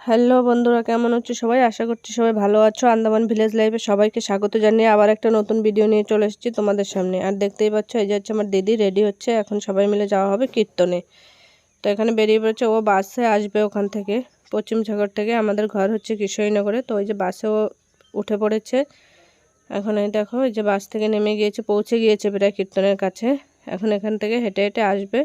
Hello বন্ধুরা, কেমন হচ্ছে সবাই? আশা করছি সবাই ভালো আছো। আন্দামান ভিলেজ লাইফে সবাইকে স্বাগত জানিয়ে আবার একটা নতুন ভিডিও নিয়ে চলে এসেছি তোমাদের সামনে। আর দেখতেই পাচ্ছ, এই যে হচ্ছে আমার দিদি রেডি হচ্ছে। এখন সবাই মিলে যাওয়া হবে কীর্তনে। তো এখানে বেরিয়ে পড়েছে, ও বাসে আসবে ওখান থেকে। পশ্চিম সাগর থেকে আমাদের ঘর হচ্ছে কিশোরীনগরে তো ওই যে বাসেও উঠে পড়েছে। এখন এই দেখো, এই যে বাস থেকে নেমে গিয়েছে, পৌঁছে গিয়েছে প্রায় কীর্তনের কাছে। এখন এখান থেকে হেঁটে হেঁটে আসবে।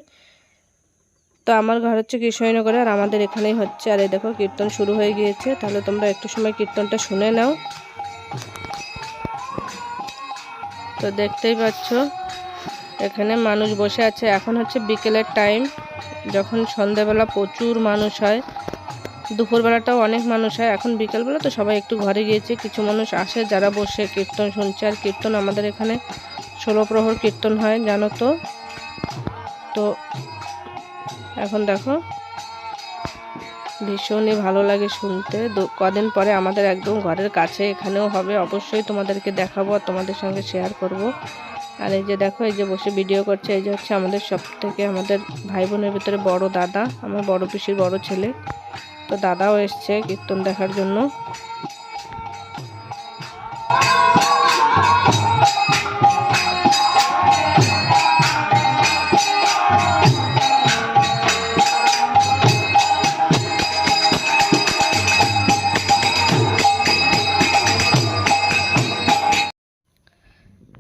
তো আমার ঘর হচ্ছে কৃষ্ণনগরে আর আমাদের এখানেই হচ্ছে। আর এই দেখো কীর্তন শুরু হয়ে গিয়েছে। তাহলে তোমরা একটু সময় কীর্তনটা শুনে নাও। তো দেখতেই পাচ্ছ, এখানে মানুষ বসে আছে। এখন হচ্ছে বিকেলের টাইম। যখন সন্ধেবেলা প্রচুর মানুষ হয়, দুপুরবেলাটাও অনেক মানুষ হয়। এখন বিকেলবেলা তো সবাই একটু ঘরে গিয়েছে। কিছু মানুষ আসে যারা বসে কীর্তন শুনছে। আর কীর্তন আমাদের এখানে ষোলো প্রহর কীর্তন হয়, জানো তো? তো এখন দেখো, ভীষণই ভালো লাগে শুনতে। কদিন পরে আমাদের একদম ঘরের কাছে এখানেও হবে। অবশ্যই তোমাদেরকে দেখাবো আর তোমাদের সঙ্গে শেয়ার করব। আর এই যে দেখো, এই যে বসে ভিডিও করছে, এই যে হচ্ছে আমাদের সব থেকে আমাদের ভাই বোনের ভিতরে বড় দাদা, আমার বড় পিসির বড় ছেলে। তো দাদাও এসছে কীর্তন দেখার জন্য।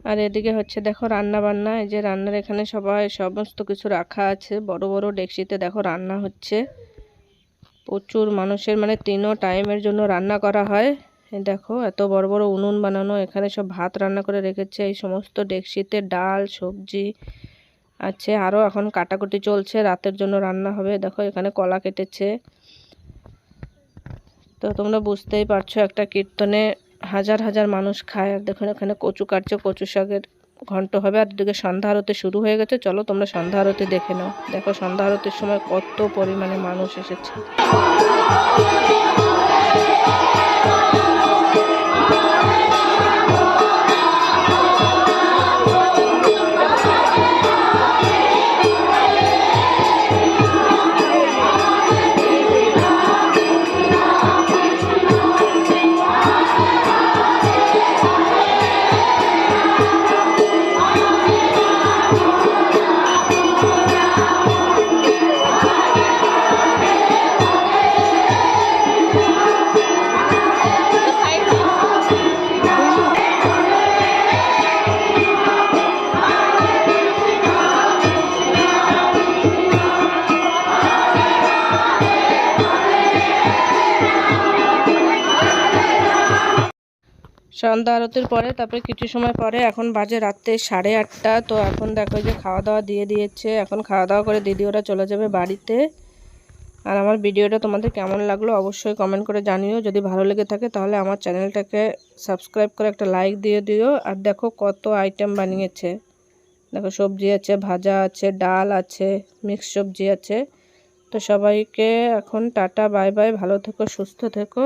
আর এদিকে হচ্ছে দেখো রান্না বান্না এই যে রান্নার এখানে সবাই সমস্ত কিছু রাখা আছে। বড় বড় ডেকসিতে দেখো রান্না হচ্ছে। প্রচুর মানুষের মানে তিনও টাইমের জন্য রান্না করা হয়। দেখো, এত বড় বড় উনুন বানানো, এখানে সব ভাত রান্না করে রেখেছে। এই সমস্ত ডেকসিতে ডাল, সবজি আছে। আরও এখন কাটাকুটি চলছে, রাতের জন্য রান্না হবে। দেখো, এখানে কলা কেটেছে। তো তোমরা বুঝতেই পারছ একটা কীর্তনে হাজার হাজার মানুষ খায়। আর দেখুন, এখানে কচু কাটছে, কচু শাকের ঘন্ট হবে। আর দিকে সন্ধ্যা আরতি শুরু হয়ে গেছে। চলো তোমরা সন্ধ্যা আরতি দেখে নাও। দেখো, সন্ধ্যা আরতির সময় কত পরিমাণে মানুষ এসেছে। সন্ধ্যা আরতির পরে, তারপরে কিছু সময় পরে, এখন বাজে রাত্রে সাড়ে আটটা। তো এখন দেখো যে খাওয়া দাওয়া দিয়ে দিয়েছে। এখন খাওয়া দাওয়া করে দিদি ওরা চলে যাবে বাড়িতে। আর আমার ভিডিওটা তোমাদের কেমন লাগল অবশ্যই কমেন্ট করে জানিও। যদি ভালো লেগে থাকে তাহলে আমার চ্যানেলটাকে সাবস্ক্রাইব করে একটা লাইক দিয়ে দিও। আর দেখো কত আইটেম বানিয়েছে। দেখো সবজি আছে, ভাজা আছে, ডাল আছে মিক্স সবজি আছে। তো সবাইকে এখন টাটা বাই বাই ভালো থেকো, সুস্থ থেকো।